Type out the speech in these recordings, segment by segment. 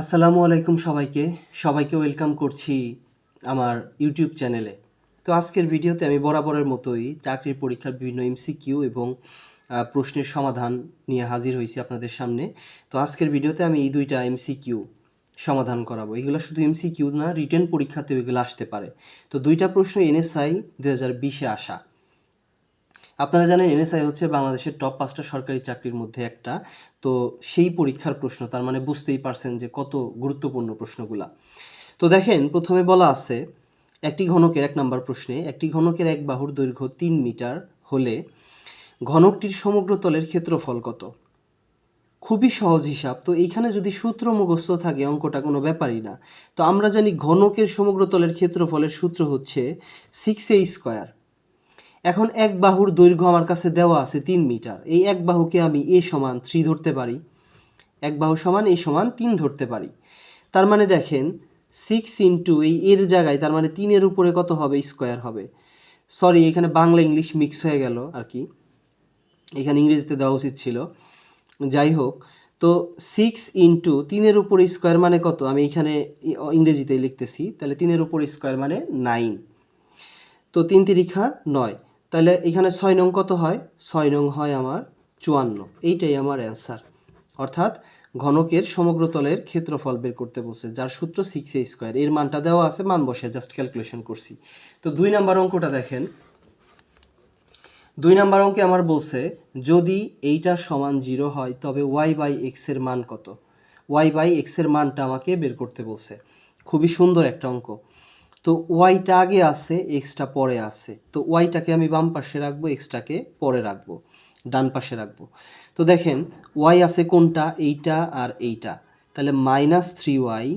আসসালামু আলাইকুম সবাইকে। সবাইকে ওয়েলকাম করছি আমার ইউটিউব চ্যানেলে। তো আজকের ভিডিওতে আমি বরাবরের মতোই চাকরির পরীক্ষার বিভিন্ন এমসিকিউ এবং প্রশ্নের সমাধান নিয়ে হাজির হয়েছি আপনাদের সামনে। তো আজকের ভিডিওতে আমি এই দুইটা এমসিকিউ সমাধান করাবো। এগুলো শুধু এমসিকিউ না, রিটেন পরীক্ষাতেও এগুলো আসতে পারে। তো দুইটা প্রশ্ন এনএসআই দু হাজার বিশে আসা। আপনারা জানেন এনএসআই হচ্ছে বাংলাদেশের টপ পাঁচটা সরকারি চাকরির মধ্যে একটা। তো সেই পরীক্ষার প্রশ্ন, তার মানে বুঝতেই পারছেন যে কত গুরুত্বপূর্ণ প্রশ্নগুলা। তো দেখেন, প্রথমে বলা আছে, একটি ঘনকের এক নম্বর প্রশ্নে, একটি ঘনকের এক বাহুর দৈর্ঘ্য তিন মিটার হলে ঘনকটির সমগ্র তলের ক্ষেত্রফল কত? খুবই সহজ হিসাব। তো এইখানে যদি সূত্র মুখস্থ থাকে, অঙ্কটা কোনো ব্যাপারই না। তো আমরা জানি ঘনকের সমগ্র তলের ক্ষেত্রফলের সূত্র হচ্ছে সিক্স এ স্কোয়ার এখন এক বাহুর দৈর্ঘ্য আমার কাছে দেওয়া আছে তিন মিটার। এই এক বাহুকে আমি এ সমান থ্রি ধরতে পারি। এক বাহু সমান, এ সমান তিন ধরতে পারি। তার মানে দেখেন সিক্স ইন্টু এই এর জায়গায় তার মানে তিনের উপরে কত হবে? স্কোয়ার হবে। সরি এখানে বাংলা ইংলিশ মিক্স হয়ে গেল আর কি। এখানে ইংরেজিতে দেওয়া উচিত ছিল। যাই হোক, তো সিক্স ইন্টু তিনের উপর স্কোয়ার মানে কত? আমি এখানে ইংরেজিতে লিখতেছি, তাহলে তিনের উপর স্কোয়ার মানে নাইন তো তিন তিরিখা নয়। তাহলে এখানে ছয় নং কত হয়? ছয় নং হয় আমার চুয়ান্ন। এইটাই আমার অ্যান্সার অর্থাৎ ঘনকের সমগ্র তলের ক্ষেত্রফল বের করতে বলছে, যার সূত্র সিক্স এ স্কোয়ার এর মানটা দেওয়া আছে, মান বসে জাস্ট ক্যালকুলেশন করছি। তো দুই নাম্বার অঙ্কটা দেখেন। দুই নাম্বার অঙ্কে আমার বলছে, যদি এইটা সমান জিরো হয়, তবে ওয়াই বাই এক্সের মান কত? ওয়াই বাই এক্সের মানটা আমাকে বের করতে বলছে। খুবই সুন্দর একটা অঙ্ক। তো ওয়াইটা আগে আছে, এক্সটা পরে আছে। তো ওয়াইটাকে আমি বাম পাশে রাখব, এক্সটাকে পরে রাখব, ডান পাশে রাখব। তো দেখেন, ওয়াই আছে কোনটা? এইটা আর এইটা। তাহলে minus three Y,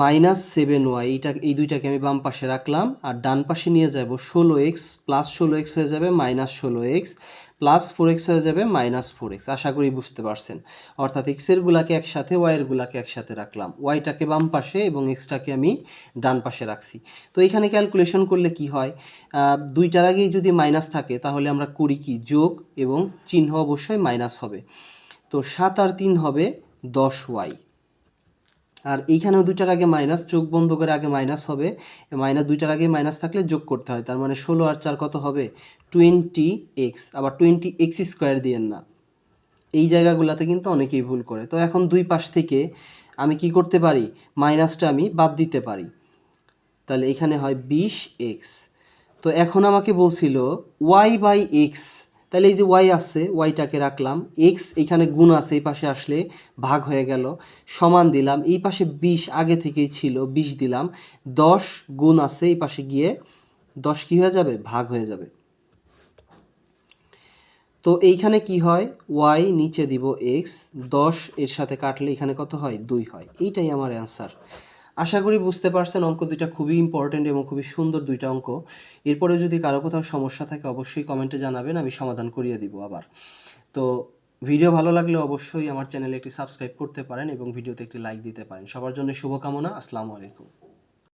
minus seven Y, এইটা, এই দুইটাকে আমি বাম পাশে রাখলাম, আর ডান পাশে নিয়ে যাব ষোলো এক্স, প্লাস ষোলো এক্স হয়ে যাবে মাইনাস ষোলো এক্স। প্লাস ফোর এক্স হয়ে যাবে মাইনাস ফোর এক্স আশা করি বুঝতে পারছেন। অর্থাৎ এক্সের গুলাকে একসাথে ওয়াইয়ের গুলাকে একসাথে রাখলাম। ওয়াইটাকে বাম পাশে এবং এক্সটাকে আমি ডান পাশে রাখছি। তো এখানে ক্যালকুলেশন করলে কি হয়? দুইটার আগেই যদি মাইনাস থাকে, তাহলে আমরা করি কি? যোগ এবং চিহ্ন অবশ্যই মাইনাস হবে। তো সাত আর তিন হবে দশ ওয়াই আর এইখানেও দুইটার আগে মাইনাস, চোখ বন্ধ করে আগে মাইনাস হবে। মাইনাস দুইটার আগে মাইনাস থাকলে যোগ করতে হয়, তার মানে ষোলো আর চার কত হবে? Twenty X. আবার টোয়েন্টি এক্স স্কোয়ার দিয়েন না। এই জায়গাগুলোতে কিন্তু অনেকেই ভুল করে। তো এখন দুই পাশ থেকে আমি কি করতে পারি? মাইনাসটা আমি বাদ দিতে পারি। তাহলে এখানে হয় বিশ এক্স। তো এখন আমাকে বলছিল ওয়াই বাই এক্স তাহলে এই যে ওয়াই আছে ওয়াইটাকে রাখলাম এক্স এখানে গুণ আছে, এই পাশে আসলে ভাগ হয়ে গেল, সমান দিলাম, এই পাশে বিশ আগে থেকেই ছিল, বিশ দিলাম, দশ গুণ আছে, এই পাশে গিয়ে দশ কি হয়ে যাবে? ভাগ হয়ে যাবে। তো এইখানে কি হয়? ওয়াই নিচে দিব এক্স দশ এর সাথে কাটলে এখানে কত হয়? দুই হয়। এইটাই আমার অ্যান্সার আশা করি বুঝতে পারছেন অঙ্ক দুইটা খুবই ইম্পর্টেন্ট এবং খুবই সুন্দর দুইটা অঙ্ক। এরপরে যদি কারও কোথাও সমস্যা থাকে অবশ্যই কমেন্টে জানাবেন, আমি সমাধান করিয়ে দিব আবার। তো ভিডিও ভালো লাগলে অবশ্যই আমার চ্যানেলে একটি সাবস্ক্রাইব করতে পারেন এবং ভিডিওতে একটি লাইক দিতে পারেন। সবার জন্য শুভকামনা, আসসালামু আলাইকুম।